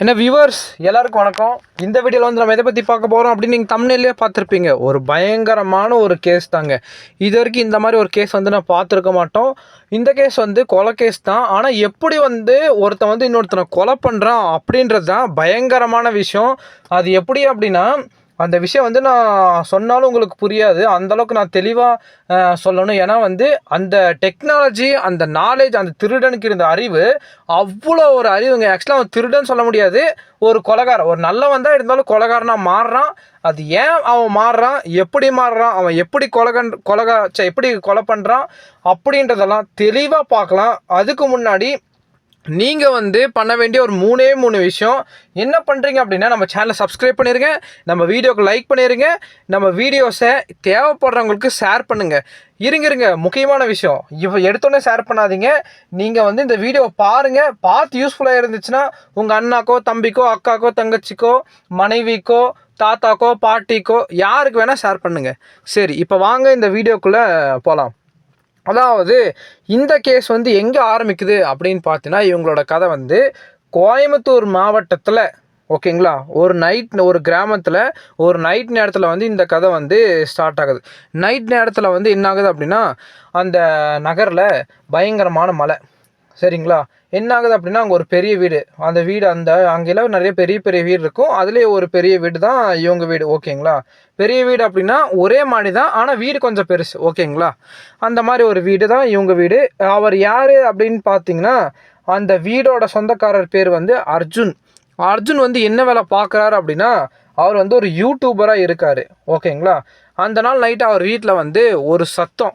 என்ன வியூவர்ஸ் எல்லாருக்கும் வணக்கம். இந்த வீடியோவில் வந்து நம்ம எதை பற்றி பார்க்க போகிறோம் அப்படின்னு நீங்கள் தமிழ்லேயே பார்த்துருப்பீங்க. ஒரு பயங்கரமான ஒரு கேஸ் தாங்க. இது வரைக்கும் இந்த மாதிரி ஒரு கேஸ் வந்து நான் பார்த்துருக்க மாட்டோம். இந்த கேஸ் வந்து கொலை கேஸ் தான். ஆனால் எப்படி வந்து ஒருத்தன் வந்து இன்னொருத்தனை கொலை பண்ணுறான் அப்படின்றது தான் பயங்கரமான விஷயம். அது எப்படி அப்படின்னா அந்த விஷயம் வந்து நான் சொன்னாலும் உங்களுக்கு புரியாது. அந்தளவுக்கு நான் தெளிவாக சொல்லணும். ஏன்னா வந்து அந்த டெக்னாலஜி அந்த நாலேஜ் அந்த திருடனுக்கு இருந்த அறிவு அவ்வளோ ஒரு அறிவுங்க. ஆக்சுவலாக அவன் திருடன் சொல்ல முடியாது. ஒரு கொலகாரன். ஒரு நல்லவன் தான் இருந்தாலும் கொலகாரனாக மாறுறான். அது ஏன் அவன் மாறுறான்? எப்படி மாறுறான்? அவன் எப்படி கொலகன் கொலகா எப்படி கொலை பண்ணுறான் அப்படின்றதெல்லாம் தெளிவாக பார்க்கலாம். அதுக்கு முன்னாடி நீங்கள் வந்து பண்ண வேண்டிய ஒரு மூணே மூணு விஷயம். என்ன பண்ணுறீங்க அப்படின்னா நம்ம சேனலை சப்ஸ்கிரைப் பண்ணிடுங்க நம்ம வீடியோக்கு லைக் பண்ணிடுங்க நம்ம வீடியோஸை தேவைப்படுறவங்களுக்கு ஷேர் பண்ணுங்கள் இருங்க இருங்க. முக்கியமான விஷயம். இப்போ எடுத்தோடனே ஷேர் பண்ணாதீங்க. நீங்கள் வந்து இந்த வீடியோவை பாருங்கள் பார்த்து யூஸ்ஃபுல்லாக இருந்துச்சுன்னா உங்கள் அண்ணாக்கோ தம்பிக்கோ அக்காக்கோ தங்கச்சிக்கோ மனைவிக்கோ தாத்தாக்கோ பாட்டிக்கோ யாருக்கு வேணால் ஷேர் பண்ணுங்கள் சரி இப்போ வாங்க இந்த வீடியோக்குள்ளே போகலாம் அதாவது இந்த கேஸ் வந்து எங்கே ஆரம்பிக்குது அப்படின்னு பார்த்தீங்கன்னா இவங்களோட கதை வந்து கோயம்புத்தூர் மாவட்டத்தில் ஓகேங்களா? ஒரு நைட் ஒரு கிராமத்தில் ஒரு நைட் நேரத்தில் வந்து இந்த கதை வந்து ஸ்டார்ட் ஆகுது. நைட் நேரத்தில் வந்து என்ன ஆகுது அப்படின்னா அந்த நகரில் பயங்கரமான மழை. சரிங்களா? என்ன ஆகுது அப்படின்னா அங்கே ஒரு பெரிய வீடு. அந்த வீடு அந்த அங்கெல்லாம் நிறைய பெரிய பெரிய வீடு இருக்கும். அதுலேயே ஒரு பெரிய வீடு தான் இவங்க வீடு. ஓகேங்களா? பெரிய வீடு அப்படின்னா ஒரே மாடி தான் ஆனால் வீடு கொஞ்சம் பெருசு. ஓகேங்களா? அந்த மாதிரி ஒரு வீடு தான் இவங்க வீடு. அவர் யார் அப்படின்னு பார்த்தீங்கன்னா அந்த வீடோட சொந்தக்காரர் பேர் வந்து அர்ஜுன். அர்ஜுன் வந்து என்ன வேலை பார்க்குறாரு அப்படின்னா அவர் வந்து ஒரு யூடியூபராக இருக்கார். ஓகேங்களா? அந்த நாள் நைட்டு அவர் வீட்டில் வந்து ஒரு சத்தம்.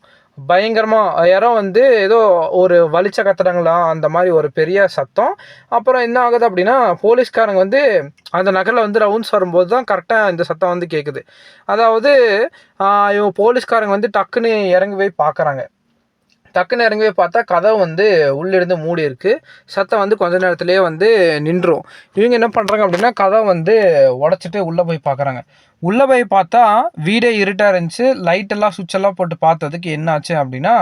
பயங்கரமாக யாரோ வந்து ஏதோ ஒரு வலிச்ச கத்துறாங்களா அந்த மாதிரி ஒரு பெரிய சத்தம். அப்புறம் என்ன ஆகுது அப்படின்னா போலீஸ்காரங்க வந்து அந்த நகரில் வந்து ரவுண்ட்ஸ் வரும்போது தான் கரெக்டாக இந்த சத்தம் வந்து கேட்குது அதாவது இவங்க போலீஸ்காரங்க வந்து டக்குன்னு இறங்கி போய் பார்க்குறாங்க டக்குன்னு இறங்கி போய் பார்த்தா கதவு வந்து உள்ளிருந்து மூடி இருக்குது சத்தம் வந்து கொஞ்ச நேரத்துலேயே வந்து நின்றும் இவங்க என்ன பண்ணுறாங்க அப்படின்னா கதவை வந்து உடச்சிட்டு உள்ளே போய் பார்க்குறாங்க உள்ளே போய் பார்த்தா வீடே இருட்டாக இருந்துச்சு. லைட்டெல்லாம் சுவிட்செல்லாம் சுவிட்ச் எல்லாம் போட்டு பார்த்ததுக்கு என்ன ஆச்சு அப்படின்னா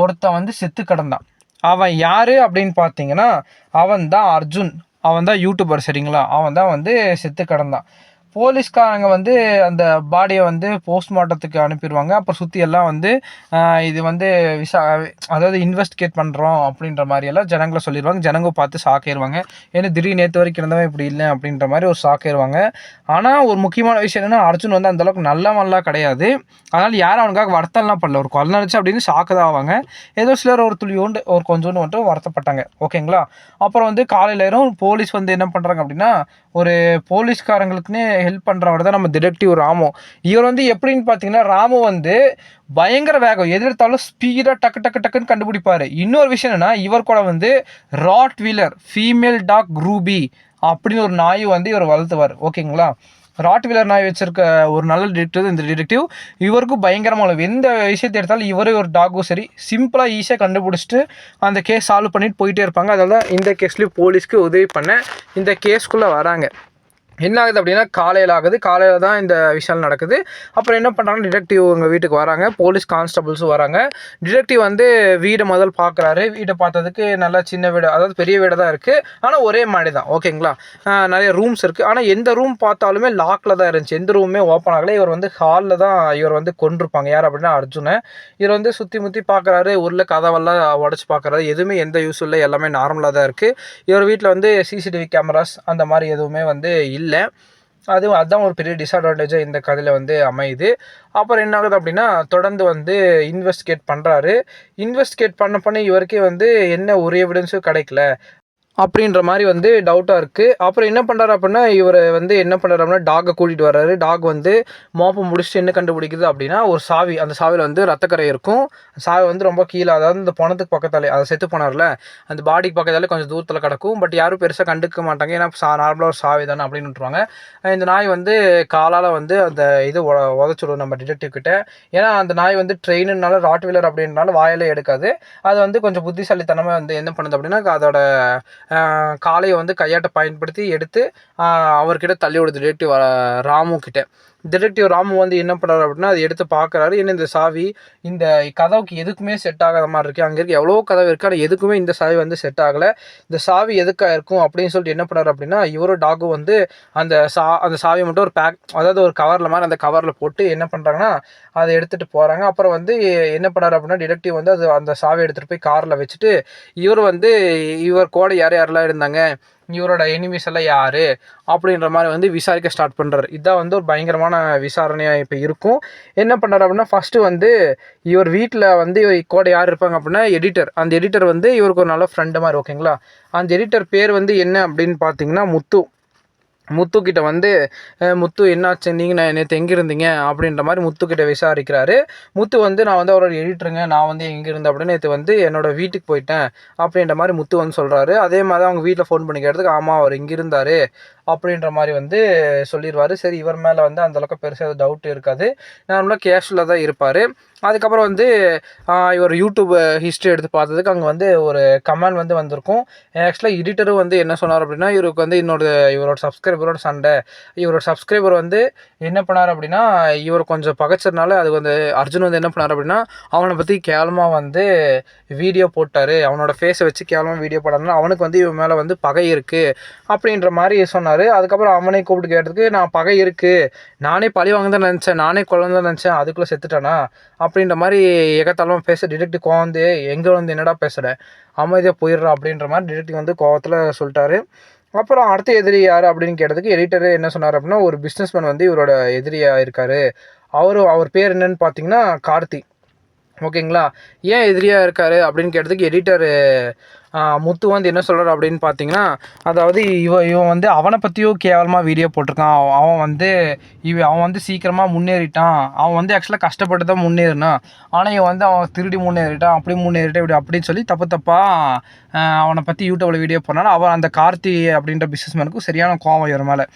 ஒருத்தன் வந்து செத்து கிடந்தான். அவன் யார் அப்படின்னு பார்த்தீங்கன்னா அவன் தான் அர்ஜுன். அவன் தான் யூடியூபர் சரிங்களா? அவன் தான் வந்து செத்து கிடந்தான். போலீஸ்காரங்க வந்து அந்த பாடியை வந்து போஸ்ட்மார்ட்டத்துக்கு அனுப்பிடுவாங்க அப்புறம் சுற்றி எல்லாம் வந்து இது வந்து விசா அதாவது இன்வெஸ்டிகேட் பண்ணுறோம் அப்படின்ற மாதிரி எல்லாம் ஜனங்களை சொல்லிடுவாங்க ஜனங்க பார்த்து ஷாக்காயிருவாங்க ஏன்னா திடீர் நேற்று வரைக்கும் இருந்தவன் இப்படி இல்லை அப்படின்ற மாதிரி ஒரு ஷாக்காயிருவாங்க ஆனால் ஒரு முக்கியமான விஷயம் என்னென்னா அர்ஜுன் வந்து அந்தளவுக்கு நல்லவன்லாம் கிடையாது. அதனால் யாரும் அவனுக்காக வருத்தம்லாம் பண்ணல ஒரு கொலை நினச்சி அப்படின்னு ஷாக்கு தான் ஆவாங்க. ஏதோ சிலர் ஒரு துளியோண்டு ஒரு கொஞ்சோண்டு மட்டும் வருத்தப்பட்டாங்க. ஓகேங்களா? அப்புறம் வந்து காலையிலேரும் போலீஸ் வந்து என்ன பண்ணுறாங்க அப்படின்னா ஒரு போலீஸ்காரங்களுக்குன்னே ஹெல்ப் பண்ணுறவர் தான் நம்ம டிடெக்டிவ் ராமு. இவர் வந்து எப்படின்னு பார்த்தீங்கன்னா ராமு வந்து பயங்கர வேகம் எதிர்த்தாலும் ஸ்பீடாக டக்கு டக்கு டக்குன்னு கண்டுபிடிப்பார். இன்னொரு விஷயம் என்னன்னா இவர் கூட வந்து Rottweiler female dog Ruby அப்படின்னு ஒரு நாய் வந்து இவர் வளர்த்துவார். ஓகேங்களா? ராட் வீலர் நாய் வச்சிருக்க ஒரு நல்ல டிடெக்டிவ் இந்த டிடெக்டிவ் இவருக்கும் பயங்கரமான எந்த விஷயத்தை எடுத்தாலும் இவரே ஒரு டாகும் சரி சிம்பிளாக ஈஸியாக கண்டுபிடிச்சிட்டு அந்த கேஸ் சால்வ் பண்ணிட்டு போயிட்டே இருப்பாங்க. அதனால இந்த கேஸ்லேயும் போலீஸ்க்கு உதவி பண்ண இந்த கேஸ்க்குள்ளே வராங்க. என்ன ஆகுது அப்படின்னா காலையில் ஆகுது. காலையில் தான் இந்த விஷயம் நடக்குது. அப்புறம் என்ன பண்ணுறாங்க டிடெக்டிவ் உங்கள் வீட்டுக்கு வராங்க. போலீஸ் கான்ஸ்டபுள்ஸும் வராங்க. டிடெக்டிவ் வந்து வீடை முதல் பார்க்குறாரு வீட்டை பார்த்ததுக்கு நல்லா சின்ன வீடு அதாவது பெரிய வீடு தான் இருக்குது ஆனால் ஒரே மாடி தான். ஓகேங்களா? நிறைய ரூம்ஸ் இருக்குது ஆனால் எந்த ரூம் பார்த்தாலுமே லாக்கில் தான் இருந்துச்சு. எந்த ரூமுமே ஓப்பன் ஆகலை. இவர் வந்து ஹாலில் தான் இவர் வந்து கொண்டிருப்பாங்க. யார் அப்படின்னா அர்ஜுனை. இவர் வந்து சுற்றி முற்றி பார்க்குறாரு உள்ள கதவெல்லாம் உடச்சி பார்க்குறாரு எதுவுமே எந்த யூஸ் இல்லை. எல்லாமே நார்மலாக தான் இருக்குது இவர் வீட்டில் வந்து சிசிடிவி கேமராஸ் அந்த மாதிரி எதுவுமே வந்து இல்லை. இல்லை. அது அதுதான் ஒரு பெரிய டிஸ்அட்வான்டேஜாக இந்த கதையில் வந்து அமையுது. அப்புறம் என்ன ஆகுது அப்படின்னா தொடர்ந்து வந்து இன்வெஸ்டிகேட் பண்ணுறாரு இன்வெஸ்டிகேட் பண்ண பண்ண இவருக்கே வந்து என்ன ஒரு எவிடன்ஸும் கிடைக்கல. அப்படின்ற மாதிரி வந்து டவுட்டாக இருக்குது அப்புறம் என்ன பண்ணுறாரு அப்படின்னா இவர் வந்து என்ன பண்ணுறாரு அப்படின்னா டாகை கூட்டிகிட்டு வர்றாரு. டாக் வந்து மோப்பை முடிச்சுட்டு என்ன கண்டுபிடிக்குது அப்படின்னா ஒரு சாவி. அந்த சாவியில் வந்து ரத்தக்கரை இருக்கும். சாவி வந்து ரொம்ப கீழே அதாவது இந்த பணத்துக்கு பக்கத்தாலே அதை செத்து போனார்ல அந்த பாடிக்கு பக்கத்தாலே கொஞ்சம் தூரத்தில் கிடக்கும். பட் யாரும் பெருசாக கண்டுக்க மாட்டாங்க. ஏன்னா சா நார்மலாக ஒரு சாவி தானே அப்படின்னு விட்டுருவாங்க. இந்த நாய் வந்து காலால் வந்து அந்த இது உத உதச்சிடும் நம்ம டிடெக்டிவ் கிட்ட. ஏன்னா அந்த நாய் வந்து ட்ரெயினுனால ராட் வீலர் அப்படின்றனால வாயிலே எடுக்காது. அது வந்து கொஞ்சம் புத்திசாலித்தனமாக வந்து என்ன பண்ணுது அப்படின்னா அதோட காளையை வந்து கையாட்ட பயன்படுத்தி எடுத்து அவர்கிட்ட தள்ளி விடுது டிடெக்டிவ் ராமு கிட்ட டிடெக்டிவ் ராமு வந்து என்ன பண்ணுறாரு அப்படின்னா அதை எடுத்து பார்க்குறாரு. என்ன இந்த சாவி இந்த கதவுக்கு எதுக்குமே செட் ஆகாத மாதிரி இருக்குது அங்கே இருக்க எவ்வளோ கதவு இருக்குது ஆனால் எதுக்குமே இந்த சாவி வந்து செட் ஆகலை. இந்த சாவி எதுக்காக இருக்கும் அப்படின்னு சொல்லிட்டு என்ன பண்ணுறாரு அப்படின்னா இவரும் டாகும் வந்து அந்த சா அந்த சாவியை மட்டும் ஒரு பேக் அதாவது ஒரு கவரில் மாதிரி அந்த கவரில் போட்டு என்ன பண்ணுறாங்கன்னா அதை எடுத்துகிட்டு போகிறாங்க அப்புறம் வந்து என்ன பண்ணுறாரு அப்படின்னா டிடெக்டிவ் வந்து அது அந்த சாவி எடுத்துகிட்டு போய் காரில் வச்சுட்டு இவர் வந்து இவர் கூட யார் யாரெல்லாம் இருந்தாங்க இவரோட எனிமீஸ் எல்லாம் யார்? அப்படின்ற மாதிரி வந்து விசாரிக்க ஸ்டார்ட் பண்ணுறாரு இதான் வந்து ஒரு பயங்கரமான விசாரணையாக இப்போ இருக்கும். என்ன பண்ணுறாரு அப்படின்னா ஃபஸ்ட்டு வந்து இவர் வீட்டில் வந்து இவர் கூட யார் இருப்பாங்க அப்படின்னா எடிட்டர் அந்த எடிட்டர் வந்து இவருக்கு ஒரு நல்ல ஃப்ரெண்டு மாதிரி ஓகேங்களா அந்த எடிட்டர் பேர் வந்து என்ன அப்படின்னு பார்த்தீங்கன்னா முத்து. முத்து கிட்ட வந்து முத்து என்னாச்சு? நீங்கள் நான் நேற்று எங்கே இருந்தீங்க அப்படின்ற மாதிரி முத்து கிட்ட விசாரிக்கிறாரு. முத்து வந்து நான் வந்து அவரோட எடிட்டருங்க நான் வந்து எங்கே இருந்தேன் அப்படின்னு நேற்று வந்து என்னோட வீட்டுக்கு போயிட்டேன். அப்படின்ற மாதிரி முத்து வந்து சொல்கிறாரு அதே மாதிரி அவங்க வீட்டில் ஃபோன் பண்ணி கேட்டதுக்கு ஆமாம் அவர் இங்கே இருந்தார் அப்படின்ற மாதிரி வந்து சொல்லிடுவார் சரி இவர் மேலே வந்து அந்தளவுக்கு பெருசாக டவுட் இருக்காது. நார்மலாக கேஷுவலாக தான் இருப்பார். அதுக்கப்புறம் வந்து இவர் யூடியூப் ஹிஸ்ட்ரி எடுத்து பார்த்ததுக்கு அங்கே வந்து ஒரு கமெண்ட் வந்து வந்திருக்கும். ஆக்சுவலாக எடிட்டரும் வந்து என்ன சொன்னார் அப்படின்னா இவருக்கு வந்து இன்னொரு இவரோட சப்ஸ்கிரைபரோட சண்டை. இவரோட சப்ஸ்கிரைபர் வந்து என்ன பண்ணார் அப்படின்னா இவர் கொஞ்சம் பகைச்சதுனால அது வந்து அர்ஜுன் வந்து என்ன பண்ணார் அப்படின்னா அவனை பற்றி கேவலமாக வந்து வீடியோ போட்டார். அவனோட ஃபேஸை வச்சு கேவலமாக வீடியோ போடாதனால அவனுக்கு வந்து இவன் மேலே வந்து பகை இருக்குது அப்படின்ற மாதிரி சொன்னார். அதுக்கப்புறம் அவனை கூப்பிட்டு கேட்டதுக்கு நான் பகை இருக்குது நானே பழி வாங்க தான் நினச்சேன். நானே கொல்ல நினச்சேன். அதுக்குள்ளே செத்துட்டானா? அப்படின்ற மாதிரி எகத்தாலும் பேச டிடெக்டிவ் கோவந்து எங்கே வந்து என்னடா பேசுகிற அமைதியாக போயிடுறா. அப்படின்ற மாதிரி டிடெக்டிவ் வந்து கோவத்தில் சொல்லிட்டாரு. அப்புறம் அடுத்த எதிரி யார் அப்படின்னு கேட்டதுக்கு எடிட்டர் என்ன சொன்னார் அப்படின்னா ஒரு பிஸ்னஸ்மேன் வந்து இவரோட எதிரியாக இருக்கார். அவரு அவர் பேர் என்னன்னு பார்த்தீங்கன்னா கார்த்தி. ஓகேங்களா? ஏன் எதிரியாக இருக்கார் அப்படின்னு கேட்டதுக்கு எடிட்டர் முத்து வந்து என்ன சொல்கிறார் அப்படின்னு பார்த்தீங்கன்னா அதாவது இவன் இவன் வந்து அவனை பற்றியும் கேவலமாக வீடியோ போட்டிருக்கான். அவன் வந்து இவ அவன் வந்து சீக்கிரமாக முன்னேறிட்டான். அவன் வந்து ஆக்சுவலாக கஷ்டப்பட்டு தான் முன்னேறினான். ஆனால் இவன் வந்து அவன் திருடி முன்னேறிட்டான். அப்படி முன்னேறிட்டான் இப்படி அப்படின்னு சொல்லி தப்பு தப்பாக அவனை பற்றி யூடியூப்பில் வீடியோ போனாலும் அவன் அந்த கார்த்தி அப்படின்ற பிஸ்னஸ்மேனுக்கும் சரியான கோவம் இவர் மேலே.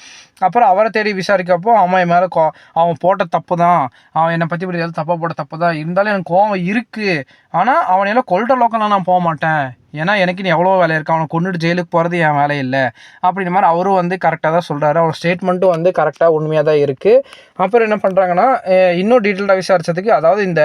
அப்புறம் அவரை தேடி விசாரிக்கப்போ அவன் என் மேலே கோ அவன் போட்ட தப்பு தான் அவன் என்னை பற்றி இப்படி எதாவது தப்பாக போட்ட தப்பு தான் இருந்தாலும் எனக்கு கோவம் இருக்குது ஆனால் அவனையெல்லாம் கொல்ட லோக்கெல்லாம் நான் போக மாட்டேன். ஏன்னா எனக்கு நீ எவ்வளோ வேலை இருக்கா அவனை கொண்டுட்டு ஜெயிலுக்கு போகிறது என் வேலை இல்லை அப்படின்ற மாதிரி அவரும் வந்து கரெக்டாக தான் சொல்கிறாரு அவர் ஸ்டேட்மெண்ட்டும் வந்து கரெக்டாக உண்மையாக தான் இருக்குது அப்புறம் என்ன பண்ணுறாங்கன்னா இன்னும் டீட்டெயில்டாக விசாரிச்சதுக்கு அதாவது இந்த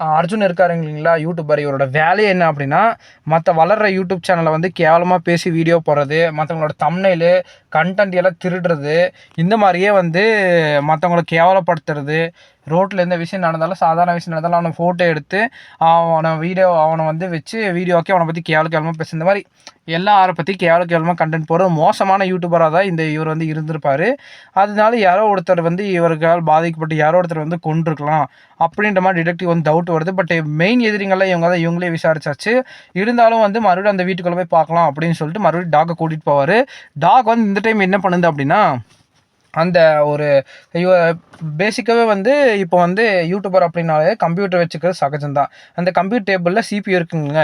அர்ஜுன் இருக்காருங்க இல்லைங்களா யூடியூபர் இவரோட வேலையே என்ன அப்படின்னா மற்ற வளர்கிற யூடியூப் சேனலை வந்து கேவலமாக பேசி வீடியோ போடுறது மற்றவங்களோட தம்னைலு கண்டென்ட் எல்லாம் திருடுறது இந்த மாதிரியே வந்து மற்றவங்கள கேவலப்படுத்துறது ரோட்டில் எந்த விஷயம் நடந்தாலும் சாதாரண விஷயம் நடந்தாலும் அவனை ஃபோட்டோ எடுத்து அவனை வீடியோ அவனை வந்து வச்சு வீடியோக்கே அவனை பற்றி கேவல கேவலமாக பேசு இந்த மாதிரி எல்லாரை பற்றி கேவல கேவலமாக கண்டென்ட் போகிற மோசமான யூடியூபராக தான் இந்த இவர் வந்து இருந்திருப்பார். அதனால யாரோ ஒருத்தர் வந்து இவர்களால் பாதிக்கப்பட்டு யாரோ ஒருத்தர் வந்து கொண்டிருக்கலாம் அப்படின்ற மாதிரி டிடெக்டிவ் வந்து டவுட் வருது. பட் மெயின் எதிரிங்கெல்லாம் இவங்க தான் இவங்களே விசாரிச்சாச்சு. இருந்தாலும் வந்து மறுபடியும் அந்த வீட்டுக்குள்ளே போய் பார்க்கலாம் அப்படின்னு சொல்லிட்டு மறுபடியும் டாகை கூட்டிகிட்டு போவார். டாக் வந்து இந்த டைம் என்ன பண்ணுது அப்படின்னா அந்த ஒரு பேசிக்காகவே வந்து இப்போ வந்து யூடியூபர் அப்படின்னாலே கம்ப்யூட்டர் வச்சுக்கிறது சகஜம்தான். அந்த கம்ப்யூட்டர் டேபிளில் சிபியூ இருக்குங்க.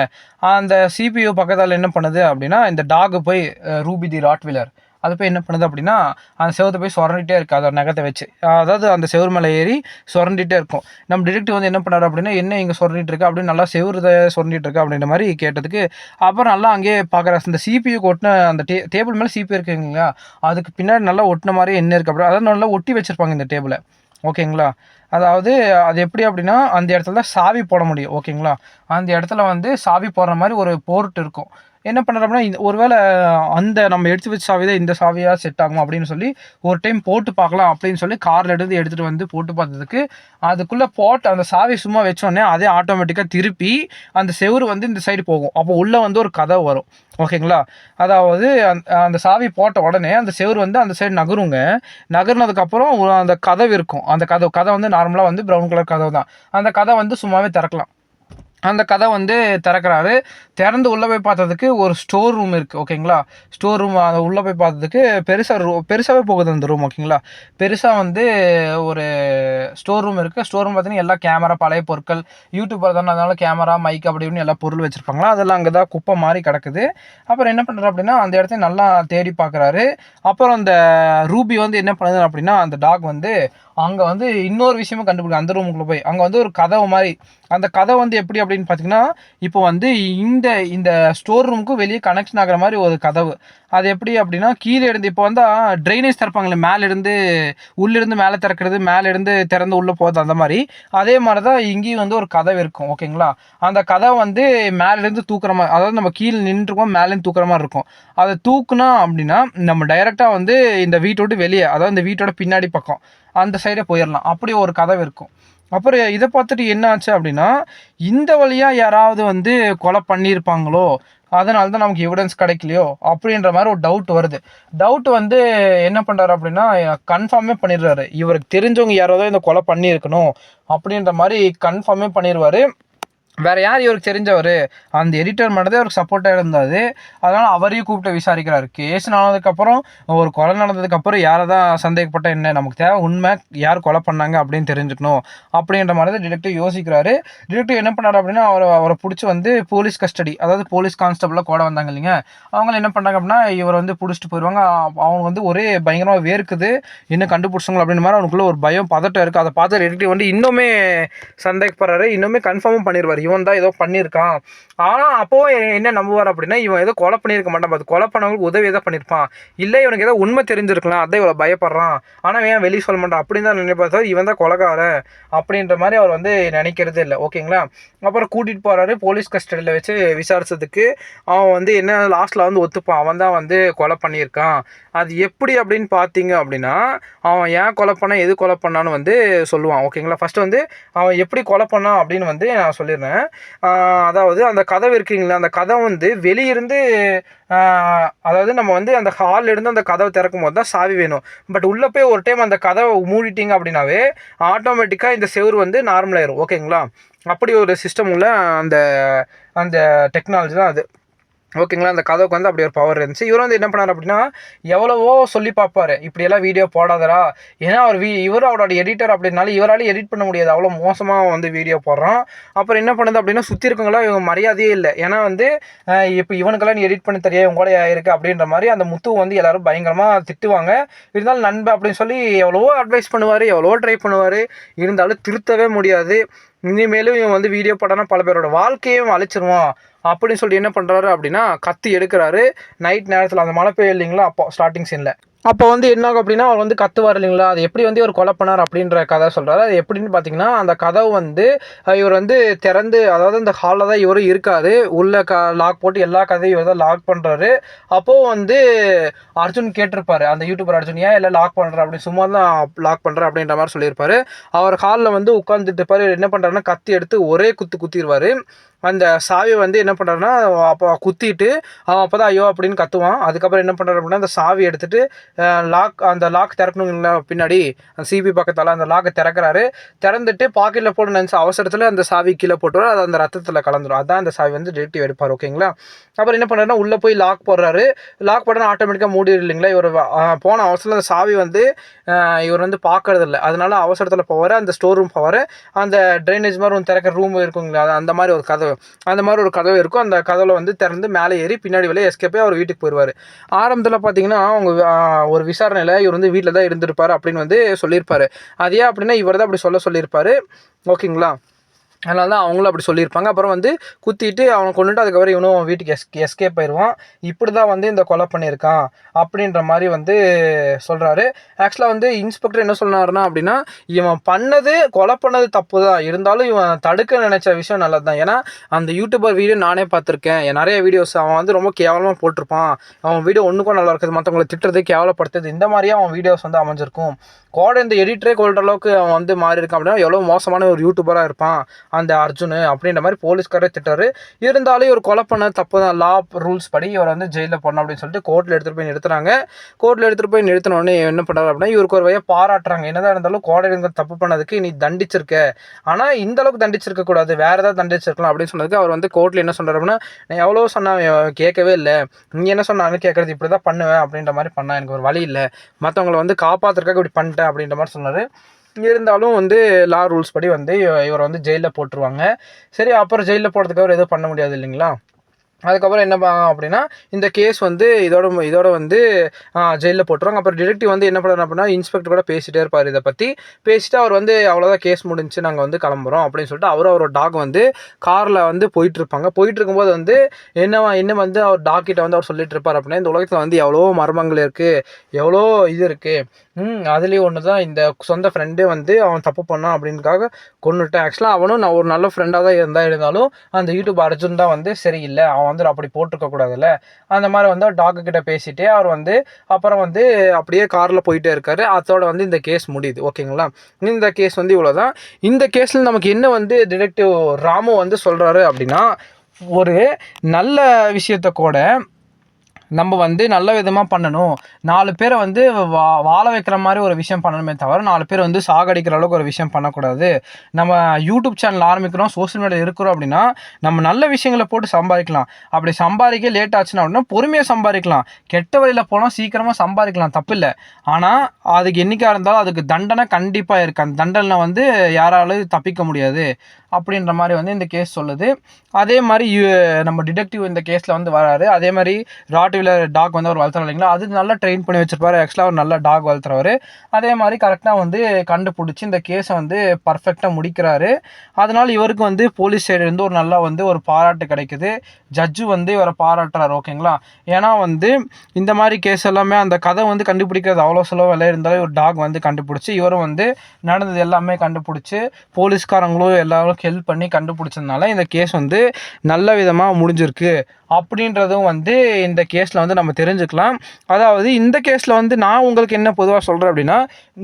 அந்த சிபியூ பக்கத்தால் என்ன பண்ணுது அப்படின்னா இந்த டாக் போய் ரூபி தி ராட்வீலர் அது போய் என்ன பண்ணுது அப்படின்னா அந்த செவத்தை போய் சுரண்டிட்டே இருக்குது அதோட நகத்தை வச்சு. அதாவது அந்த செவுரு மேலே ஏறி சுரண்டிட்டே இருக்கும். நம்ம டிடெக்டிவ் வந்து என்ன பண்ணாரு அப்படின்னா என்ன இங்கே சுரண்டிட்டு இருக்கு? அப்படின்னு நல்லா செவுரு சுரண்டிட்டு இருக்கு அப்படின்ற மாதிரி கேட்டதுக்கு அப்புறம் நல்லா அங்கேயே பார்க்குற இந்த சிபியு ஒட்டின அந்த டே டேபிள் மேலே சிபி இருக்குங்களா அதுக்கு பின்னாடி நல்லா ஒட்டின மாதிரி என்ன இருக்குது அப்படி அதாவது நல்லா ஒட்டி வச்சிருப்பாங்க இந்த டேபிளை ஓகேங்களா? அதாவது அது எப்படி அப்படின்னா அந்த இடத்துல தான் சாவி போட முடியும். ஓகேங்களா? அந்த இடத்துல வந்து சாவி போடுற மாதிரி ஒரு போர்ட் இருக்கும். என்ன பண்ணுறோம்னா இந்த ஒருவேளை அந்த நம்ம எடுத்து வச்ச சாவி தான் இந்த சாவியாக செட் ஆகும் அப்படின்னு சொல்லி ஒரு டைம் போட்டு பார்க்கலாம் அப்படின்னு சொல்லி காரில் எடுத்து எடுத்துகிட்டு வந்து போட்டு பார்த்ததுக்கு அதுக்குள்ளே போட்டு அந்த சாவி சும்மா வச்சோடனே அதே ஆட்டோமேட்டிக்காக திருப்பி அந்த செவுரு வந்து இந்த சைடு போகும். அப்போ உள்ளே வந்து ஒரு கதவு வரும். ஓகேங்களா? அதாவது அந்த அந்த சாவி போட்ட உடனே அந்த செவுரு வந்து அந்த சைடு நகருங்க. நகர்னதுக்கப்புறம் அந்த கதவு இருக்கும். அந்த கதவு கதை வந்து நார்மலாக வந்து ப்ரௌன் கலர் கதவு தான் அந்த கதை வந்து சும்மாவே திறக்கலாம். அந்த கதை வந்து திறக்கிறாரு. திறந்து உள்ளே போய் பார்த்ததுக்கு ஒரு ஸ்டோர் ரூம் இருக்குது ஓகேங்களா ஸ்டோர் ரூம் அதை உள்ளே போய் பார்த்ததுக்கு பெருசாக ரூ பெருசாகவே போகுது அந்த ரூம் ஓகேங்களா பெருசாக வந்து ஒரு ஸ்டோர் ரூம் இருக்குது ஸ்டோர் ரூம் பார்த்தீங்கன்னா எல்லா கேமரா பழைய பொருட்கள் யூடியூப்பர் தானே அதனால கேமரா மைக் அப்படி இப்படின்னு எல்லா பொருள் வச்சுருப்பாங்களா? அதெல்லாம் அங்கே தான் குப்பை மாதிரி கிடக்குது. அப்புறம் என்ன பண்ணுறாரு அப்படின்னா அந்த இடத்த நல்லா தேடி பார்க்குறாரு. அப்புறம் அந்த ரூபி வந்து என்ன பண்ணுது அப்படின்னா அந்த டாக் வந்து அங்கே வந்து இன்னொரு விஷயமும் கண்டுபிடிக்கும் அந்த ரூமுக்குள்ளே போய் அங்கே வந்து ஒரு கதவு மாதிரி. அந்த கதை வந்து எப்படி அப்படின்னு பார்த்தீங்கன்னா இப்போ வந்து இந்த இந்த ஸ்டோர் ரூமுக்கும் வெளியே கனெக்ஷன் ஆகிற மாதிரி ஒரு கதவு. அது எப்படி அப்படின்னா கீழே இருந்து இப்போ வந்து ட்ரைனேஜ் திறப்பாங்களே மேலேருந்து உள்ளிருந்து மேலே திறக்கிறது மேலே இருந்து திறந்து உள்ளே போகிறது அந்த மாதிரி. அதே மாதிரி தான் இங்கேயும் வந்து ஒரு கதவு இருக்கும் ஓகேங்களா அந்த கதவை வந்து மேலேருந்து தூக்குற மாதிரி அதாவது நம்ம கீழே நின்றுருக்கோம் மேலேருந்து தூக்குற மாதிரி இருக்கும். அதை தூக்குனா அப்படின்னா நம்ம டைரெக்டாக வந்து இந்த வீட்டை விட்டு வெளியே அதாவது இந்த வீட்டோட பின்னாடி பக்கம் அந்த சைடே போயிடலாம் அப்படி ஒரு கதவு இருக்கும். அப்புறம் இதை பார்த்துட்டு என்ன ஆச்சு அப்படின்னா இந்த வழியாக யாராவது வந்து கொலை பண்ணியிருப்பாங்களோ அதனால தான் நமக்கு எவிடன்ஸ் கிடைக்கலையோ அப்படின்ற மாதிரி ஒரு டவுட் வருது. டவுட் வந்து என்ன பண்ணுறாரு அப்படின்னா கன்ஃபார்மே பண்ணிடுறாரு. இவருக்கு தெரிஞ்சவங்க யாராவது இந்த கொலை பண்ணியிருக்கணும் அப்படின்ற மாதிரி கன்ஃபார்மே பண்ணிடுவார். வேறு யார் இவருக்கு தெரிஞ்சவர்? அந்த எடிட்டர் மட்டும் அவருக்கு சப்போர்ட்டாக இருந்தார். அதனால் அவரையும் கூப்பிட்டு விசாரிக்கிறார். கேஸ் நடந்ததுக்கப்புறம் ஒரு கொலை நடந்ததுக்கப்புறம் யாரை தான் சந்தேகப்பட்ட என்ன? நமக்கு தேவை உண்மை யார் கொலை பண்ணாங்க அப்படின்னு தெரிஞ்சுக்கணும். அப்படின்ற மாதிரி தான் டிடெக்டிவ் யோசிக்கிறாரு. டிடெக்டிவ் என்ன பண்ணார் அப்படின்னா அவரை அவரை பிடிச்சி வந்து போலீஸ் கஸ்டடி அதாவது போலீஸ் கான்ஸ்டபிளாக கூட வந்தாங்க இல்லைங்க. அவங்க என்ன பண்ணாங்க அப்படின்னா இவர் வந்து பிடிச்சிட்டு போயிடுவாங்க அவங்க வந்து ஒரே பயங்கரமாக வேர்க்குது. இன்னும் கண்டுபிடிச்சாங்களோ அப்படின்ற மாதிரி அவனுக்குள்ளே ஒரு பயம் பதட்டம் இருக்குது அதை பார்த்து டிடெக்டிவ் வந்து இன்னுமே சந்தேகப்படுறாரு. இன்னுமே கன்ஃபார்மும் பண்ணிடுவார் இவன் தான் ஏதோ பண்ணியிருக்கான். ஆனால் அப்போவும் என்ன நம்புவார் அப்படின்னா இவன் ஏதோ கொலை பண்ணியிருக்க மாட்டான். அது கொலை பண்ணவங்களுக்கு உதவி ஏதோ பண்ணியிருப்பான். இல்லை இவனுக்கு ஏதோ உண்மை தெரிஞ்சிருக்கலாம். அதான் இவ்வளோ பயப்படுறான். ஆனால் ஏன் வெளியே சொல்ல மாட்டான்? அப்படின்னு தான் நினைப்பார் சார் இவன் தான் கொலகாரன் அப்படின்ற மாதிரி அவர் வந்து நினைக்கிறதே இல்லை. ஓகேங்களா? அப்புறம் கூட்டிகிட்டு போகிறாரு போலீஸ் கஸ்டடியில் வச்சு விசாரிச்சதுக்கு அவன் வந்து என்ன லாஸ்ட்டில் வந்து ஒத்துப்பான். அவன் தான் வந்து கொலை பண்ணியிருக்கான். அது எப்படி அப்படின்னு பார்த்தீங்க அப்படின்னா அவன் ஏன் கொலை பண்ணான் எது கொலை பண்ணான்னு வந்து சொல்லுவான். ஓகேங்களா? ஃபஸ்ட்டு வந்து அவன் எப்படி கொலை பண்ணான் அப்படின்னு வந்து நான் சொல்லிடுறேன். அதாவது அந்த கதவு இருக்குங்களா அந்த கதவு வந்து வெளியிருந்து அதாவது நம்ம வந்து அந்த ஹால்ல இருந்து அந்த கதவை திறக்கும் போது தான் சாவி வேணும். பட் உள்ளே போய் ஒரு டைம் அந்த கதவை மூடிட்டீங்க அப்படின்னாவே ஆட்டோமேட்டிக்காக இந்த செவுரு வந்து நார்மலாயிரும் ஓகேங்களா அப்படி ஒரு சிஸ்டம் உள்ள அந்த அந்த டெக்னாலஜி தான் அது. ஓகேங்களா? அந்த கதவுக்கு வந்து அப்படி ஒரு பவர் இருந்துச்சு. இவர் வந்து என்ன பண்ணார் அப்படின்னா எவ்வளவோ சொல்லி பார்ப்பாரு இப்படியெல்லாம் வீடியோ போடாதடா. ஏன்னா அவர் வீ இவர் அவரோட எடிட்டர் அப்படின்னால இவரால் எடிட் பண்ண முடியாது. அவ்வளோ மோசமாக வந்து வீடியோ போடுறான். அப்புறம் என்ன பண்ணுது அப்படின்னா சுற்றி இருக்கவங்களாம் இவங்க மரியாதையே இல்லை. ஏன்னா வந்து இப்போ இவனுக்கெல்லாம் நீ எடிட் பண்ண தெரியாது உங்களோட ஆயிருக்கு அப்படின்ற மாதிரி அந்த முத்து வந்து எல்லோரும் பயங்கரமாக திட்டுவாங்க. இருந்தாலும் நண்பன் அப்படின்னு சொல்லி எவ்வளவோ அட்வைஸ் பண்ணுவார் எவ்வளவோ ட்ரை பண்ணுவார். இருந்தாலும் திருத்தவே முடியாது. இனிமேலும் இவன் வந்து வீடியோ போட்டானா பல பேரோட வாழ்க்கையும் அழிச்சிருவான். அப்படின்னு சொல்லிட்டு என்ன பண்ணுறாரு அப்படின்னா கத்தி எடுக்கிறாரு. நைட் நேரத்தில் அந்த மழை பெய்யும் இல்லைங்களா அப்போ ஸ்டார்டிங் சீனில் அப்போ வந்து என்ன ஆகும் அப்படின்னா அவர் வந்து கத்துவார் இல்லைங்களா? அது எப்படி வந்து இவர் கொலை பண்ணார் அப்படின்ற கதை சொல்கிறாரு அது எப்படின்னு பார்த்தீங்கன்னா அந்த கதவு வந்து இவர் வந்து திறந்து அதாவது இந்த ஹாலில் தான் இவரும் இருக்காரு. உள்ள க லாக் போட்டு எல்லா கதையும் இவர் தான் லாக் பண்ணுறாரு அப்போது வந்து அர்ஜுன் கேட்டிருப்பாரு அந்த யூடியூபர் அர்ஜுன் ஏன் எல்லாம் லாக் பண்ணுற அப்படின்னு சும்மா தான் லாக் பண்ணுறேன் அப்படின்ற மாதிரி சொல்லியிருப்பாரு. அவர் ஹாலில் வந்து உட்காந்துட்டு இருப்பார். என்ன பண்ணுறாருன்னா கத்தி எடுத்து ஒரே குத்து குத்திடுவார் அந்த சாவியை வந்து என்ன பண்ணுறாருன்னா அப்போ குத்திட்டு அவன் அப்போ தான் ஐயோ அப்படின்னு கத்துவான். அதுக்கப்புறம் என்ன பண்ணுறாரு அப்படின்னா அந்த சாவி எடுத்துகிட்டு லாக் அந்த லாக் திறக்கணுங்களா பின்னாடி அந்த சிபி பக்கத்தால் அந்த லாக்கை திறக்கிறாரு. திறந்துட்டு பாக்கெட்டில் போட்டு நினச்ச அவசரத்தில் அந்த சாவி கீழே போட்டுருவார் அது அந்த ரத்தத்தில் கலந்துடும் அதான் அந்த சாவி வந்து டிடெக்டிவ் எடுப்பார் ஓகேங்களா அப்புறம் என்ன பண்ணுறாருன்னா உள்ளே போய் லாக் போடுறாரு. லாக் போட்டா ஆட்டோமேட்டிக்காக மூடிடு இல்லைங்களா? இவர் போன அவசரத்தில் அந்த சாவி வந்து இவர் வந்து பார்க்கறது இல்லை. அதனால அவசரத்தில் போவார். அந்த ஸ்டோர் ரூம் போவார். அந்த ட்ரைனேஜ் மாதிரி ஒன்று திறக்கிற ரூம் இருக்குங்களா அது அந்த மாதிரி ஒரு கதவு. அந்த மாதிரி ஒரு கதவு இருக்கும். அந்த கதவில் வந்து திறந்து மேலே ஏறி பின்னாடி வெளியே எஸ்கேப்பே அவர் வீட்டுக்கு போயிடுவார் ஆரம்பத்தில் பார்த்தீங்கன்னா அவங்க ஒரு விசாரணையில் இவர் வந்து வீட்டில் தான் இருந்திருப்பார் அப்படின்னு வந்து சொல்லியிருப்பார். அது ஏன் அப்படின்னா இவர் தான் அப்படி சொல்ல சொல்லியிருப்பாரு. ஓகேங்களா? அதனால தான் அவங்களும் அப்படி சொல்லியிருப்பாங்க. அப்புறம் வந்து குத்திட்டு அவனை கொண்டுட்டு அதுக்கப்புறம் இவனும் வீட்டுக்கு எஸ் எஸ்கேப் ஆயிடுவான் இப்படி தான் வந்து இந்த கொலை பண்ணியிருக்கான் அப்படின்ற மாதிரி வந்து சொல்கிறாரு ஆக்சுவலாக வந்து இன்ஸ்பெக்டர் என்ன சொன்னாருன்னா அப்படின்னா இவன் பண்ணது கொலை பண்ணது தப்பு தான் இருந்தாலும் இவன் தடுக்க நினச்ச விஷயம் நல்லது தான் ஏன்னா அந்த யூடியூபர் வீடியோ நானே பார்த்துருக்கேன். என் நிறைய வீடியோஸ் அவன் வந்து ரொம்ப கேவலமாக போட்டிருப்பான். அவன் வீடியோ ஒன்றுக்கும் நல்லா இருக்குது. மற்றவங்களை திட்டுறது கேவலப்படுத்துறது இந்த மாதிரியே அவன் வீடியோஸ் வந்து அமைஞ்சிருக்கும். கோட இந்த எடிட்டரே கொள்கிற அளவுக்கு அவன் வந்து மாறி இருக்கான் அப்படின்னா எவ்வளோ மோசமான ஒரு யூடியூபராக இருப்பான். அந்த அர்ஜுன் அப்படின்ற மாதிரி போலீஸ்காரே திட்டாரு. இருந்தாலும் இவர் கொலை பண்ண தப்பு தான். லா ரூல்ஸ் படி இவர் வந்து ஜெயிலில் போடணும் அப்படின்னு சொல்லிட்டு கோர்ட்டில் எடுத்துகிட்டு போய் நிறுத்துறாங்க. கோர்ட்டில் எடுத்துகிட்டு போய் நிறுத்தினோடனே என்ன பண்ணுறாரு அப்படின்னா இவருக்கு ஒரு வகையை பாராட்டுறாங்க. என்னதான் இருந்தாலும் கோடைங்க தப்பு பண்ணதுக்கு நீ தண்டிச்சிருக்க. ஆனால் இந்த அளவுக்கு தண்டிச்சிருக்க கூடாது. வேற ஏதாவது தண்டிச்சிருக்கலாம் அப்படின்னு சொன்னதுக்கு அவர் வந்து கோர்ட்டில் என்ன சொல்கிறார் அப்படின்னா நான் எவ்வளோ சொன்னா அவன் கேட்கவே இல்லை. நீ என்ன சொன்னாலும் கேட்குறது இப்படி தான் பண்ணுவேன் அப்படின்ற மாதிரி பண்ணால் எனக்கு ஒரு வழி இல்லை. மற்றவங்களை வந்து காப்பாத்துறதுக்காக இப்படி பண்ணிட்டேன் அப்படின்ற மாதிரி சொன்னார். இருந்தாலும் வந்து லா ரூல்ஸ் படி வந்து இவரை வந்து ஜெயிலில் போட்டுருவாங்க. சரி அப்புறம் ஜெயிலில் போடுறதுக்கு அவர் எதுவும் பண்ண முடியாது இல்லைங்களா? அதுக்கப்புறம் என்ன அப்படின்னா இந்த கேஸ் வந்து இதோட இதோட வந்து ஜெயிலில் போட்டுருவாங்க. அப்புறம் டிடெக்டிவ் வந்து என்ன பண்ணுறாரு அப்படின்னா இன்ஸ்பெக்டர் கூட பேசிகிட்டே இருப்பார் இதை பற்றி பேசிட்டு அவர் வந்து அவ்வளோதான் கேஸ் முடிஞ்சு நாங்கள் வந்து கிளம்புறோம் அப்படின்னு சொல்லிட்டு அவர் அவரோட டாக் வந்து காரில் வந்து போயிட்டு இருப்பாங்க போயிட்டு இருக்கும்போது வந்து என்ன என்ன வந்து அவர் டாக்கிட்ட வந்து அவர் சொல்லிட்டு இருப்பார் அப்படின்னா இந்த உலகத்தில் வந்து எவ்வளோ மர்மங்கள் இருக்குது எவ்வளோ இது இருக்குது அதுலேயும் ஒன்று தான் இந்த சொந்த ஃப்ரெண்டே வந்து அவன் தப்பு பண்ணான் அப்படின்றக்காக கொண்டுட்டேன் ஆக்சுவலாக அவனும் நான் ஒரு நல்ல ஃப்ரெண்டாக தான் இருந்தால் இருந்தாலும் அந்த யூடியூப் அர்ஜுன் தான் வந்து சரியில்லை அவன் வந்து அப்படி போட்டிருக்க கூடாதுல்ல? அந்த மாதிரி வந்து டாக்டர் கிட்ட பேசிட்டே அவர் வந்து அப்புறம் வந்து அப்படியே காரில் போயிட்டே இருக்காரு. அதோட வந்து இந்த கேஸ் முடியுது. ஓகேங்களா இந்த கேஸ் வந்து இவ்வளோ தான் இந்த கேஸில் நமக்கு என்ன வந்து டிடெக்டிவ் ராமு வந்து சொல்கிறாரு அப்படின்னா ஒரு நல்ல விஷயத்த கூட நம்ம வந்து நல்ல விதமாக பண்ணணும். நாலு பேரை வந்து வா வாழ வைக்கிற மாதிரி ஒரு விஷயம் பண்ணணுமே தவிர நாலு பேர் வந்து சாகடிக்கிற அளவுக்கு ஒரு விஷயம் பண்ணக்கூடாது. நம்ம யூடியூப் சேனல் ஆரம்பிக்கிறோம் சோஷியல் மீடியா இருக்கிறோம் அப்படின்னா நம்ம நல்ல விஷயங்களை போட்டு சம்பாதிக்கலாம். அப்படி சம்பாதிக்க லேட் ஆச்சுன்னா அப்படின்னா பொறுமையாக சம்பாதிக்கலாம். கெட்ட வழியில் போனால் சீக்கிரமாக சம்பாதிக்கலாம் தப்பில்லை. ஆனால் அதுக்கு என்றைக்காக இருந்தாலும் அதுக்கு தண்டனை கண்டிப்பாக இருக்குது அந்த தண்டனை வந்து யாராலும் தப்பிக்க முடியாது அப்படின்ற மாதிரி வந்து இந்த கேஸ் சொல்லுது. அதே மாதிரி யு- நம்ம டிடெக்டிவ் இந்த கேஸில் வந்து வராரு. அதே மாதிரி ராட்டு ராட்வீலர் டாக் வந்து அவர் வளர்த்துறாரு இல்லைங்களா? அது நல்லா ட்ரெயின் பண்ணி வச்சிருப்பாரு. ஆக்சுவலாக அவர் நல்ல டாக் வளர்த்துறவர். அதே மாதிரி கரெக்டாக வந்து கண்டுபிடிச்சி இந்த கேஸை வந்து பர்ஃபெக்டாக முடிக்கிறாரு. அதனால் இவருக்கு வந்து போலீஸ் சைடுலேருந்து ஒரு நல்லா வந்து ஒரு பாராட்டு கிடைக்குது. ஜட்ஜு வந்து இவரை பாராட்டுறாரு ஓகேங்களா ஏன்னா வந்து இந்த மாதிரி கேஸ் எல்லாமே அந்த கதை வந்து கண்டுபிடிக்கிறது அவ்வளோ செலவு இல்லை. இருந்தாலும் ஒரு டாக் வந்து கண்டுபிடிச்சி இவரும் வந்து நடந்தது எல்லாமே கண்டுபிடிச்சி போலீஸ்காரங்களும் எல்லாரும் ஹெல்ப் பண்ணி கண்டுபிடிச்சதுனால இந்த கேஸ் வந்து நல்ல விதமாக முடிஞ்சிருக்கு. அப்படின்றதும் வந்து இந்த கேஸ் கேஸில் வந்து நம்ம தெரிஞ்சுக்கலாம். அதாவது இந்த கேஸில் வந்து நான் உங்களுக்கு என்ன பொதுவாக சொல்கிறேன் அப்படின்னா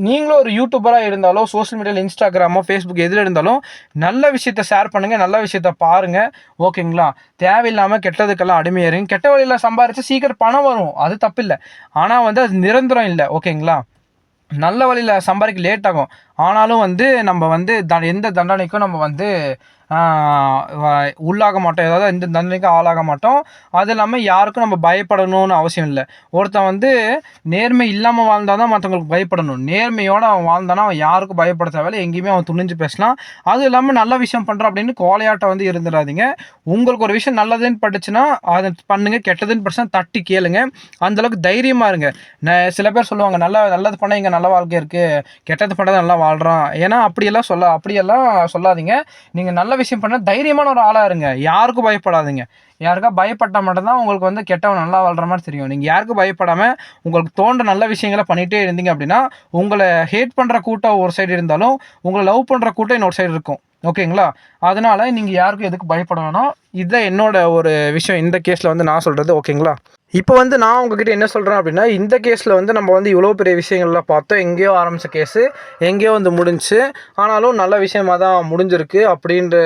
நீங்களும் ஒரு யூடியூபராக இருந்தாலும் சோஷியல் மீடியாவில் இன்ஸ்டாகிராமோ ஃபேஸ்புக் எதில் இருந்தாலும் நல்ல விஷயத்த ஷேர் பண்ணுங்கள் நல்ல விஷயத்த பாருங்கள் ஓகேங்களா? தேவையில்லாமல் கெட்டதுக்கெல்லாம் அடிமையாருங்க கெட்ட வழியில் சம்பாரித்து சீக்கிரம் பணம் வரும். அது தப்பில்லை. ஆனால் வந்து அது நிரந்தரம் இல்லை. ஓகேங்களா? நல்ல வழியில் சம்பாதிக்க லேட் ஆகும். ஆனாலும் வந்து நம்ம வந்து த எந்த தண்டனைக்கும் நம்ம வந்து உள்ளாக மாட்டோம். ஏதாவது இந்த தண்டனைக்கு ஆளாக மாட்டோம். அது இல்லாமல் யாருக்கும் நம்ம பயப்படணும்னு அவசியம் இல்லை. ஒருத்தன் வந்து நேர்மை இல்லாமல் வாழ்ந்தால் தான் மற்றவங்களுக்கு பயப்படணும். நேர்மையோடு அவன் வாழ்ந்தானா அவன் யாருக்கும் பயப்பட தேவையில்லை. எங்கேயுமே அவன் துணிஞ்சு பேசலாம். அதுவும் இல்லாமல் நல்ல விஷயம் பண்ணுறான் அப்படின்னு கோலையாட்டம் வந்து இருந்துடாதீங்க உங்களுக்கு ஒரு விஷயம் நல்லதுன்னு பட்டுச்சுன்னா அதை பண்ணுங்கள் கெட்டதுன்னு பட்டுச்சுன்னா தட்டி கேளுங்க. அந்த அளவுக்கு தைரியமாக இருங்க. ந- சில பேர் சொல்லுவாங்க நல்லா நல்லது பண்ணால் இங்கே நல்ல வாழ்க்கை இருக்குது கெட்டது பண்ணால் நல்லா வாழ்கிறான் ஏன்னா அப்படியெல்லாம் சொல்ல அப்படியெல்லாம் சொல்லாதீங்க. நீங்கள் நல்ல விஷயம் பண்ண தைரியமான ஒரு ஆளாக இருங்க. யாருக்கும் பயப்படாதீங்க. யாருக்கா பயப்பட்டால் மட்டும்தான் உங்களுக்கு வந்து கெட்டவன் நல்லா வாழ்கிற மாதிரி தெரியும். நீங்கள் யாருக்கும் பயப்படாமல் உங்களுக்கு தோன்ற நல்ல விஷயங்களை பண்ணிகிட்டே இருந்தீங்க அப்படின்னா உங்களை ஹேட் பண்ணுற கூட்டம் ஒரு சைடு இருந்தாலும் உங்களை லவ் பண்ணுற கூட்டம் இன்னொரு சைடு இருக்கும். ஓகேங்களா? அதனால் நீங்கள் யாருக்கும் எதுக்கு பயப்பட வேணாம் இதுதான் என்னோட ஒரு விஷயம் இந்த கேஸில் வந்து நான் சொல்கிறது ஓகேங்களா? இப்போ வந்து நான் உங்ககிட்ட என்ன சொல்கிறேன் அப்படின்னா இந்த கேஸில் வந்து நம்ம வந்து இவ்வளோ பெரிய விஷயங்கள்லாம் பார்த்தோம். எங்கேயோ ஆரம்பித்த கேஸு எங்கேயோ வந்து முடிஞ்சு ஆனாலும் நல்ல விஷயமாக தான் முடிஞ்சிருக்கு அப்படின்ற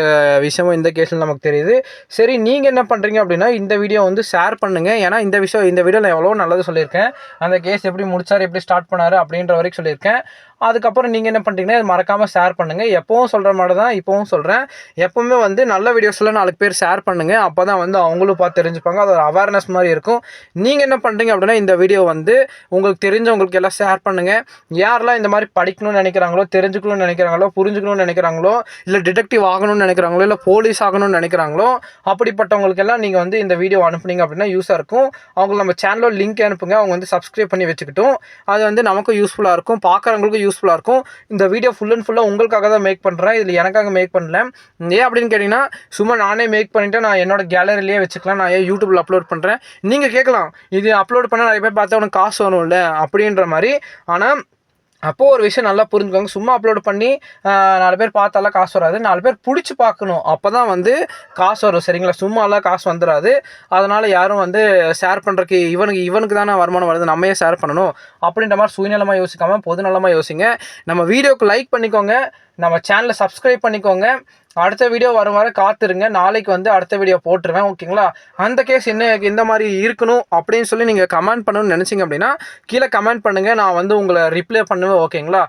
விஷயமும் இந்த கேஸில் நமக்கு தெரியுது. சரி நீங்கள் என்ன பண்ணுறீங்க அப்படின்னா இந்த வீடியோ வந்து ஷேர் பண்ணுங்கள் ஏன்னா இந்த விஷயம் இந்த வீடியோ நான் எவ்வளோ நல்லது சொல்லியிருக்கேன். அந்த கேஸ் எப்படி முடிச்சார் எப்படி ஸ்டார்ட் பண்ணார் அப்படின்ற வரைக்கும் சொல்லியிருக்கேன். அதுக்கப்புறம் நீங்கள் என்ன பண்ணுறீங்கன்னா இது மறக்காமல் ஷேர் பண்ணுங்கள் எப்பவும் சொல்கிற மாதிரி தான் இப்போவும் சொல்கிறேன் எப்பவுமே வந்து நல்ல வீடியோஸ்லாம் நாலு பேர் ஷேர் பண்ணுங்கள் அப்போ தான் வந்து அவங்களும் பார்த்து தெரிஞ்சுப்பாங்க. அது ஒரு அவேர்னஸ் மாதிரி இருக்கும். நீங்கள் என்ன பண்ணுறீங்க அப்படின்னா இந்த வீடியோ வந்து உங்களுக்கு தெரிஞ்சவங்களுக்கு எல்லாம் ஷேர் பண்ணுங்கள் யாரெல்லாம் இந்த மாதிரி படிக்கணும்னு நினைக்கிறாங்களோ தெரிஞ்சுக்கணும்னு நினைக்கிறாங்களோ புரிஞ்சுக்கணும்னு நினைக்கிறாங்களோ இல்லை டிடெக்டிவ் ஆகணும்னு நினைக்கிறாங்களோ இல்லை போலீஸ் ஆகணும்னு நினைக்கிறாங்களோ அப்படிப்பட்டவங்களுக்கெல்லாம் நீங்கள் வந்து இந்த வீடியோ அனுப்புனீங்க அப்படின்னா யூஸாக இருக்கும் அவங்களுக்கு நம்ம சேனலில் லிங்க் அனுப்புங்க. அவங்க வந்து சப்ஸ்கிரைப் பண்ணி வச்சுக்கிட்டோம். அது வந்து நமக்கும் யூஸ்ஃபுல்லாக இருக்கும். பார்க்குறவங்களுக்கும் யூஸ்ஃபுல்லாக இருக்கும். இந்த வீடியோ ஃபுல் அண்ட் ஃபுல்லாக உங்களுக்காக தான் மேக் பண்ணுறேன் இதில் எனக்காக மேக் பண்ணல. ஏன் அப்படின்னு கேட்டிங்கன்னா சும்மா நானே மேக் பண்ணிவிட்டு நான் என்னோட கேலரிலேயே வச்சுக்கலாம். நான் ஏன் யூடியூப்பில் அப்லோட் பண்ணுறேன் நீங்கள் கேட்கலாம். இது அப்லோட் பண்ணால் நிறைய பேர் பார்த்தா உனக்கு காசு வரும்ல அப்படின்ற மாதிரி. ஆனால் அப்போது ஒரு விஷயம் நல்லா புரிஞ்சுக்கோங்க. சும்மா அப்லோட் பண்ணி நாலு பேர் பார்த்தாலாம் காசு வராது. நாலு பேர் பிடிச்சி பார்க்கணும். அப்போ தான் வந்து காசு வரும். சரிங்களா? சும்மாலாம் காசு வந்துடாது அதனால் யாரும் வந்து ஷேர் பண்ணுறக்கு இவனுக்கு இவனுக்கு தானே வருமானம் வருது. நம்ம ஏன் ஷேர் பண்ணணும். அப்படின்ற மாதிரி சுயநலமாக யோசிக்காமல் பொதுநலமாக யோசிங்க. நம்ம வீடியோக்கு லைக் பண்ணிக்கோங்க. நம்ம சேனலை சப்ஸ்கிரைப் பண்ணிக்கோங்க. அடுத்த வீடியோ வரும் வர காத்துருங்க. நாளைக்கு வந்து அடுத்த வீடியோ போட்டுருவேன். ஓகேங்களா? அந்த கேஸ் என்ன இந்த மாதிரி இருக்கணும் அப்படின்னு சொல்லி நீங்கள் கமெண்ட் பண்ணணும்னு நினச்சிங்க அப்படின்னா கீழே கமெண்ட் பண்ணுங்கள் நான் வந்து உங்களை ரிப்ளை பண்ணுவேன். ஓகேங்களா?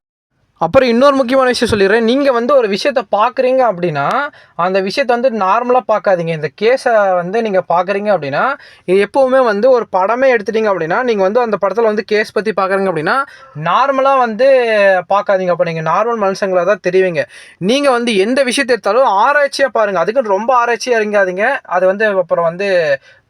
அப்புறம் இன்னொரு முக்கியமான விஷயம் சொல்லிடுறேன். நீங்கள் வந்து ஒரு விஷயத்தை பார்க்குறீங்க அப்படின்னா அந்த விஷயத்தை வந்து நார்மலாக பார்க்காதீங்க இந்த கேஸை வந்து நீங்கள் பார்க்குறீங்க அப்படின்னா எப்போவுமே வந்து ஒரு படமே எடுத்துட்டீங்க அப்படின்னா நீங்கள் வந்து அந்த படத்தில் வந்து கேஸ் பற்றி பார்க்குறீங்க அப்படின்னா நார்மலாக வந்து பார்க்காதீங்க அப்போ நீங்கள் நார்மல் மனுஷங்களாக தான் தெரிவிங்க. நீங்கள் வந்து எந்த விஷயத்தை எடுத்தாலும் ஆராய்ச்சியாக பாருங்கள் அதுக்கு ரொம்ப ஆராய்ச்சியாக இறங்காதீங்க. அது வந்து அப்புறம் வந்து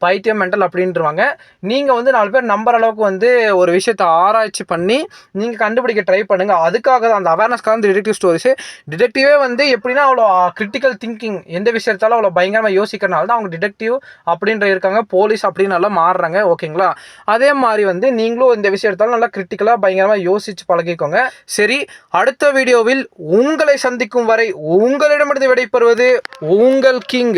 பைத்தியம் மென்டல் அப்படின்றவாங்க நீங்கள் வந்து நாலு பேர் நம்புற அளவுக்கு வந்து ஒரு விஷயத்தை ஆராய்ச்சி பண்ணி நீங்கள் கண்டுபிடிக்க ட்ரை பண்ணுங்கள் அதுக்காக தான் அந்த அவேர்னஸ்க்காக தான் டிடெக்டிவ் ஸ்டோரிஸு டிடெக்டிவே வந்து எப்படின்னா அவ்வளோ கிரிட்டிக்கல் திங்கிங் எந்த விஷயத்தாலும் அவ்வளோ பயங்கரமாக யோசிக்கிறனால தான் அவங்க டிடெக்டிவ் அப்படின்ற இருக்காங்க. போலீஸ் அப்படின்னு நல்லா மாறுறாங்க. ஓகேங்களா அதே மாதிரி வந்து நீங்களும் இந்த விஷயம் எடுத்தாலும் நல்லா கிரிட்டிக்கலாக பயங்கரமாக யோசிச்சு பழகிக்கோங்க. சரி அடுத்த வீடியோவில் உங்களை சந்திக்கும் வரை உங்களிடமிருந்து விடைபெறுவது உங்கள் கிங்